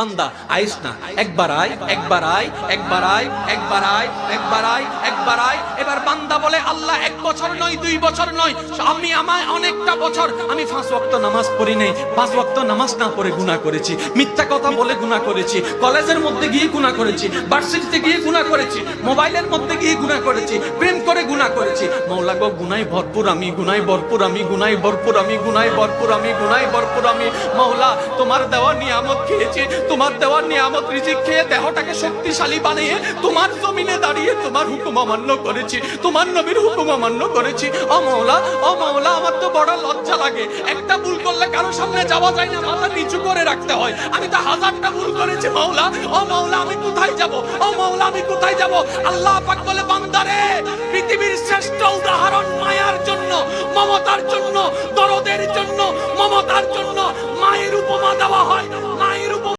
বান্দা আইস না একবার আয় একবার আয় একবার আয় একবার আয় একবার আয় একবার আয় এবার বান্দা বলে আল্লাহ এক বছর নয়, দুই বছর নয়। আমি আমায় অনেকটা বছর, আমি পাঁচ ওয়াক্ত নামাজ পড়ি নাই। পাঁচ ওয়াক্ত নামাজ না পড়ে গুনাহ করেছি। মিথ্যা কথা বলে গুনাহ করেছি। কলেজের মধ্যে গিয়ে গুনাহ করেছি। ভার্সিটিতে গিয়ে গুনাহ করেছি। মোবাইলের মধ্যে গিয়ে গুনাহ করেছি। প্রেম করে গুনাহ করেছি। মৌলা গো গুনাই ভরপুর আমি গুনাই ভরপুর আমি গুনাই ভরপুর আমি গুনাই ভরপুর আমি গুনাই ভরপুর আমি। মৌলা, তোমার দেওয়া নিয়ামত খেয়েছি। তোমার দেওয়া নিয়ামত রিজিক খেয়ে দেহটাকে শক্তিশালী বানিয়ে তোমার জমিনে দাঁড়িয়ে তোমার হুকুম অমান্য করেছি। তোমার নবীর হুকুম অমান্য করেছি। অমৌলা অমৌলা আমার তো বড় লজ্জা লাগে। একটা ভুল করলে কারও সামনে যাওয়া যায় না, মাথা নিচু করে রাখতে হয়। আমি তো হাজারটা ভুল করেছি, মৌলা। অমৌলা মৌলা, আমি কোথায় যাব? অমৌলা মৌলা, আমি কোথায় যাব? আল্লাহ পাক বলে, বান্দারে, পৃথিবীর শ্রেষ্ঠ উদাহরণ মায়ার জন্য, মমতার জন্য, দরদের জন্য, মমতার